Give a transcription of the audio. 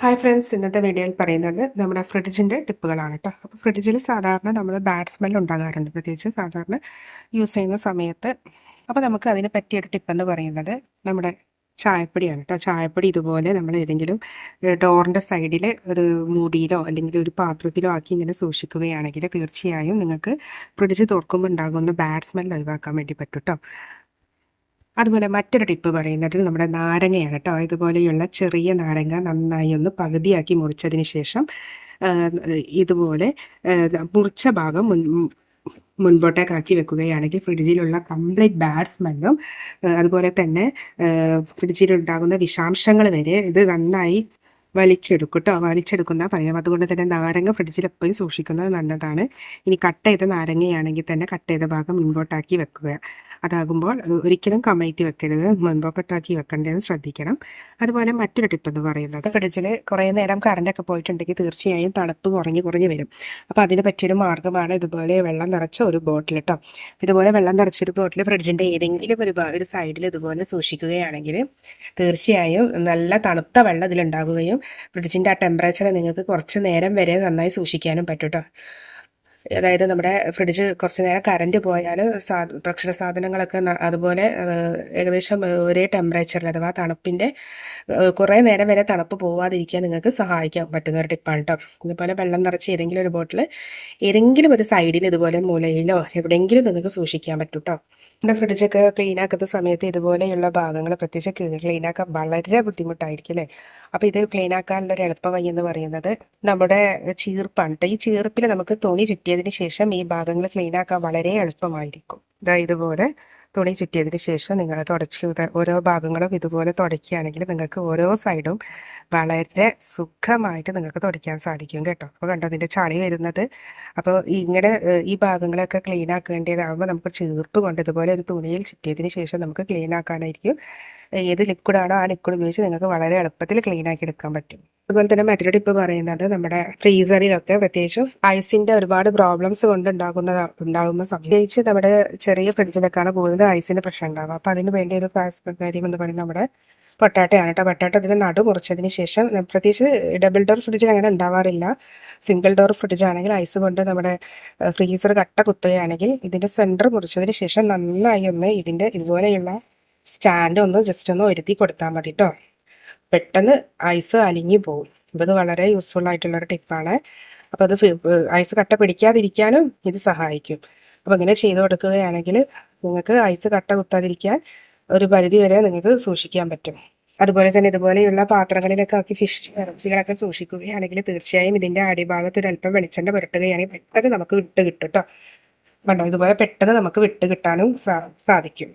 Hi friends ഇന്നത്തെ വീഡിയോയിൽ പറയുന്നത് നമ്മുടെ ഫ്രിഡ്ജിന്റെ ടിപ്പുകളാണ് കേട്ടോ അപ്പോൾ ഫ്രിഡ്ജിൽ സാധാരണ നമ്മൾ ബാഡ് സ്മെൽ ഉണ്ടാകാറുണ്ട്. പ്രത്യേകിച്ച് സാധാരണ യൂസ് ചെയ്യുന്ന സമയത്ത് അപ്പോൾ നമുക്ക് അതിനെ പറ്റിയ ഒരു ടിപ്പെന്ന് പറയുന്നത് നമ്മുടെ ചായപ്പൊടിയാണ് കേട്ടോ ചായപ്പൊടി ഇതുപോലെ നമ്മൾ ഏതെങ്കിലും ഡോറിന്റെ സൈഡിൽ ഒരു മൂടിയിലോ അല്ലെങ്കിൽ ഒരു പാത്രത്തിലോ ആക്കി ഇങ്ങനെ സൂക്ഷിക്കുകയാണെങ്കിൽ തീർച്ചയായും നിങ്ങൾക്ക് ഫ്രിഡ്ജ് തുറക്കുമ്പോൾ ഉണ്ടാകുന്ന ബാഡ് സ്മെൽ ഒഴിവാക്കാൻ വേണ്ടി പറ്റും കേട്ടോ അതുപോലെ മറ്റൊരു ടിപ്പ് പറയുന്നത് നമ്മുടെ നാരങ്ങയാണ് കേട്ടോ. ഇതുപോലെയുള്ള ചെറിയ നാരങ്ങ നന്നായി ഒന്ന് പകുതിയാക്കി മുറിച്ചതിന് ശേഷം ഇതുപോലെ മുറിച്ച ഭാഗം മുൻ മുൻപോട്ടേക്കാക്കി വെക്കുകയാണെങ്കിൽ ഫ്രിഡ്ജിലുള്ള കംപ്ലീറ്റ് ബാഡ് സ്മെല്ലും അതുപോലെ തന്നെ ഫ്രിഡ്ജിലുണ്ടാകുന്ന വിഷാംശങ്ങൾ വരെ ഇത് നന്നായി വലിച്ചെടുക്കും കേട്ടോ വലിച്ചെടുക്കുന്ന പറയാം അതുകൊണ്ട് തന്നെ നാരങ്ങ ഫ്രിഡ്ജിൽ എപ്പോഴും സൂക്ഷിക്കുന്നത് നല്ലതാണ്. ഇനി കട്ട് ചെയ്ത നാരങ്ങയാണെങ്കിൽ തന്നെ കട്ട് ചെയ്ത ഭാഗം മുൻപോട്ടാക്കി വെക്കുക. അതാകുമ്പോൾ ഒരിക്കലും കമഴ്ത്തി വെക്കരുത്. മുൻപോട്ടാക്കി വെക്കേണ്ടത് ശ്രദ്ധിക്കണം. അതുപോലെ മറ്റൊരു ടിപ്പ് എന്ന് പറയുന്നത് ഫ്രിഡ്ജിൽ കുറേ നേരം കറണ്ടൊക്കെ പോയിട്ടുണ്ടെങ്കിൽ തീർച്ചയായും തണുപ്പ് കുറഞ്ഞു കുറഞ്ഞ് വരും. അപ്പോൾ അതിന് പറ്റിയൊരു മാർഗമാണ് ഇതുപോലെ വെള്ളം നിറച്ച ഒരു ബോട്ടിൽ കേട്ടോ. ഇതുപോലെ വെള്ളം നിറച്ചൊരു ബോട്ടിൽ ഫ്രിഡ്ജിന്റെ ഏതെങ്കിലും ഒരു ഒരു സൈഡിൽ ഇതുപോലെ സൂക്ഷിക്കുകയാണെങ്കിൽ തീർച്ചയായും നല്ല തണുത്ത വെള്ളം ഇതിലുണ്ടാകുകയും ഫ്രിഡ്ജിന്റെ ആ ടെമ്പറേച്ചർ നിങ്ങൾക്ക് കുറച്ച് നേരം വരെ നന്നായി സൂക്ഷിക്കാനും പറ്റും അതായത് നമ്മുടെ ഫ്രിഡ്ജ് കുറച്ച് നേരം കറണ്ട് പോയാൽ സാ ഭക്ഷണ സാധനങ്ങളൊക്കെ അതുപോലെ ഏകദേശം ഒരേ ടെമ്പറേച്ചറിൽ അഥവാ തണുപ്പിന്റെ കുറേ നേരം വരെ തണുപ്പ് പോവാതിരിക്കാൻ നിങ്ങൾക്ക് സഹായിക്കാൻ പറ്റുന്ന ഒരു ടിപ്പാണ് കേട്ടോ ഇതുപോലെ വെള്ളം നിറച്ച് ഏതെങ്കിലും ഒരു ബോട്ടിൽ ഏതെങ്കിലും ഒരു സൈഡിൽ ഇതുപോലെ മൂലയിലോ എവിടെയെങ്കിലും നിങ്ങൾക്ക് സൂക്ഷിക്കാൻ പറ്റും കേട്ടോ നമ്മുടെ ഫ്രിഡ്ജൊക്കെ ക്ലീൻ ആക്കുന്ന സമയത്ത് ഇതുപോലെയുള്ള ഭാഗങ്ങൾ പ്രത്യേകിച്ച് ക്ലീൻ ആക്കാൻ വളരെ ബുദ്ധിമുട്ടായിരിക്കും അല്ലേ? അപ്പോൾ ഇത് ക്ലീൻ ആക്കാനുള്ള ഒരു എളുപ്പ വഴി എന്ന് പറയുന്നത് നമ്മുടെ ചീർപ്പാണ്. ഈ ചീർപ്പിൽ നമുക്ക് തുണി ചുറ്റിയതിന് ശേഷം ഈ ഭാഗങ്ങൾ ക്ലീൻ ആക്കാൻ വളരെ എളുപ്പമായിരിക്കും. ഇതാ ഇതുപോലെ തുണി ചുറ്റിയതിന് ശേഷം നിങ്ങൾ തുടച്ച് ഓരോ ഭാഗങ്ങളും ഇതുപോലെ തുടയ്ക്കുകയാണെങ്കിൽ നിങ്ങൾക്ക് ഓരോ സൈഡും വളരെ സുഖമായിട്ട് നിങ്ങൾക്ക് തുടയ്ക്കാൻ സാധിക്കും കേട്ടോ. അപ്പോൾ കണ്ടോ അതിന്റെ ചളി വരുന്നത്. അപ്പോൾ ഇങ്ങനെ ഈ ഭാഗങ്ങളൊക്കെ ക്ലീൻ ആക്കേണ്ടതാകുമ്പോൾ നമുക്ക് ചീർപ്പ് കൊണ്ട് ഇതുപോലെ ഒരു തുണിയിൽ ചുറ്റിയതിന് ശേഷം നമുക്ക് ക്ലീൻ ആക്കാനായിരിക്കും. ഏത് ലിക്വിഡാണോ ആ ലിക്വിഡ് ഉപയോഗിച്ച് നിങ്ങൾക്ക് വളരെ എളുപ്പത്തിൽ ക്ലീൻ ആക്കി എടുക്കാൻ പറ്റും. അതുപോലെ തന്നെ മറ്റൊരു ടിപ്പ് പറയുന്നത് നമ്മുടെ ഫ്രീസറിലൊക്കെ പ്രത്യേകിച്ചും ഐസിന്റെ ഒരുപാട് പ്രോബ്ലംസ് കൊണ്ട് ഉണ്ടാകുന്ന ഉണ്ടാകുന്ന സമയം. പ്രത്യേകിച്ച് നമ്മുടെ ചെറിയ ഫ്രിഡ്ജിലൊക്കെയാണ് കൂടുതൽ ഐസിന്റെ പ്രശ്നം ഉണ്ടാകുക അപ്പൊ അതിന് വേണ്ടി ഒരു കാര്യം എന്ന് പറയുന്നത് നമ്മുടെ പൊട്ടാട്ടയാണ് കേട്ടോ പൊട്ടാട്ട ഇതിന് നടു മുറിച്ചതിന് ശേഷം പ്രത്യേകിച്ച് ഡബിൾ ഡോർ ഫ്രിഡ്ജിൽ അങ്ങനെ ഉണ്ടാവാറില്ല. സിംഗിൾ ഡോർ ഫ്രിഡ്ജ് ആണെങ്കിൽ ഐസ് കൊണ്ട് നമ്മുടെ ഫ്രീസർ കട്ട കുത്തുകയാണെങ്കിൽ ഇതിന്റെ സെന്റർ മുറിച്ചതിന് ശേഷം നന്നായി ഒന്ന് ഇതിന്റെ ഇതുപോലെയുള്ള സ്റ്റാൻഡ് ഒന്ന് ജസ്റ്റ് ഒന്ന് ഒരുത്തി കൊടുത്താൽ മതി കേട്ടോ പെട്ടെന്ന് ഐസ് അലിഞ്ഞു പോകും അപ്പോൾ ഇത് വളരെ യൂസ്ഫുൾ ആയിട്ടുള്ളൊരു ടിപ്പാണ് അപ്പോൾ അത് ഐസ് കട്ട പിടിക്കാതിരിക്കാനും ഇത് സഹായിക്കും. അപ്പോൾ ഇങ്ങനെ ചെയ്ത് കൊടുക്കുകയാണെങ്കിൽ നിങ്ങൾക്ക് ഐസ് കട്ട കുത്താതിരിക്കാൻ ഒരു പരിധി വരെ നിങ്ങൾക്ക് സൂക്ഷിക്കാൻ പറ്റും. അതുപോലെ തന്നെ ഇതുപോലെയുള്ള പാത്രങ്ങളിലൊക്കെ ആക്കി ഫിഷ് ഇറച്ചികളൊക്കെ സൂക്ഷിക്കുകയാണെങ്കിൽ തീർച്ചയായും ഇതിന്റെ അടിഭാഗത്ത് ഒരു അല്പം വെളിച്ചെണ്ണ പുരട്ടുകയാണെങ്കിൽ പെട്ടെന്ന് നമുക്ക് വിട്ട് കിട്ടും കേട്ടോ കണ്ടോ? ഇതുപോലെ പെട്ടെന്ന് നമുക്ക് വിട്ട് കിട്ടാനും സാധിക്കും.